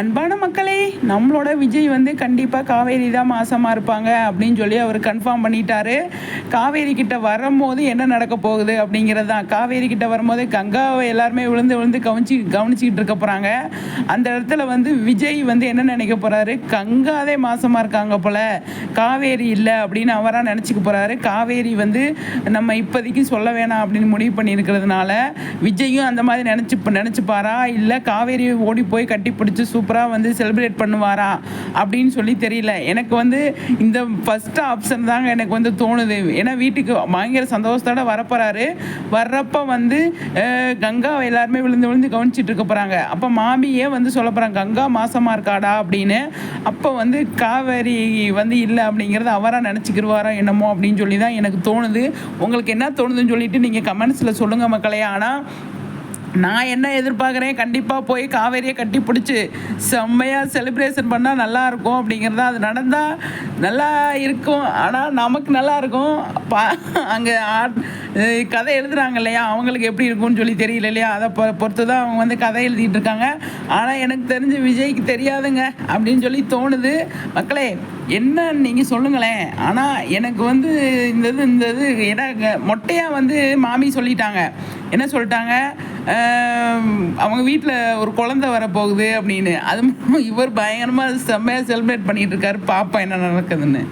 அன்பான மக்களே நம்மளோட விஜய் வந்து கண்டிப்பாக காவேரி தான் மாசமாக இருப்பாங்க அப்படின்னு சொல்லி அவர் கன்ஃபார்ம் பண்ணிட்டாரு. காவேரி கிட்ட வரும்போது என்ன நடக்க போகுது அப்படிங்கிறது தான். காவேரி கிட்ட வரும்போது கங்காவை எல்லாருமே விழுந்து விழுந்து கவனிச்சு கவனிச்சிக்கிட்டு இருக்க போகிறாங்க அந்த இடத்துல வந்து விஜய் வந்து என்ன நினைக்க போகிறாரு கங்காதே மாசமாக இருக்காங்க போல. காவேரி இல்லை அப்படின்னு அவராக நினச்சிக்க போகிறாரு காவேரி வந்து நம்ம இப்போதைக்கு சொல்ல வேணாம் அப்படின்னு முடிவு பண்ணியிருக்கிறதுனால விஜயும் அந்த மாதிரி நினச்சி நினச்சிப்பாரா? இல்லை காவேரி ஓடி போய் கட்டி பிடிச்சி சூப்பராக வந்து செலிப்ரேட் பண்ணுவாரா அப்படின்னு சொல்லி தெரியல. எனக்கு வந்து இந்த ஃபஸ்ட் ஆப்ஷன் தாங்க எனக்கு வந்து தோணுது. ஏன்னா வீட்டுக்கு பயங்கர சந்தோஷத்தோட வரப்போகிறாரு வர்றப்ப வந்து கங்கா கங்காவை எல்லாருமே விழுந்து விழுந்து கவனிச்சிட்டு இருக்க போகிறாங்க அப்போ மாமியே வந்து சொல்ல போகிறாங்க கங்கா மாசமாக இருக்காடா? அப்படின்னு. அப்போ வந்து காவேரி வந்து இல்லை அப்படிங்கிறத அவராக நினச்சிக்கிருவாரா என்னமோ அப்படின்னு சொல்லி தான் எனக்கு தோணுது. உங்களுக்கு என்ன தோணுதுன்னு சொல்லிட்டு நீங்கள் கமெண்ட்ஸில் சொல்லுங்கள் மக்களே. ஆனால் நான் என்ன எதிர்பார்க்குறேன்? கண்டிப்பாக போய் காவேரியை கட்டி பிடிச்சி செம்மையாக செலிப்ரேஷன் பண்ணால் நல்லா இருக்கும் அப்படிங்கிறதா அது நடந்தால் நல்லா இருக்கும். ஆனால் நமக்கு நல்லா இருக்கும் பா அங்கே கதை எழுதுறாங்க இல்லையா? அவங்களுக்கு எப்படி இருக்கும்னு சொல்லி தெரியல இல்லையா? அதை பொ பொறுத்து தான் அவங்க வந்து கதை எழுதிட்டு இருக்காங்க. ஆனால் எனக்கு தெரிஞ்சு விஜய்க்கு தெரியாதுங்க அப்படின்னு சொல்லி தோணுது. மக்களே என்ன நீங்கள் சொல்லுங்களேன்? ஆனால் எனக்கு வந்து இந்த இது இந்த இது என்ன மொட்டையாக வந்து மாமி சொல்லிட்டாங்க. என்ன சொல்லிட்டாங்க? அவங்க வீட்டில் ஒரு குழந்தை வரப்போகுது அப்படின்னு. அது இவர் பயங்கரமாக செம்மையாக செலிப்ரேட் பண்ணிகிட்டு இருக்காரு. பாப்பா என்ன நடக்குதுன்னு.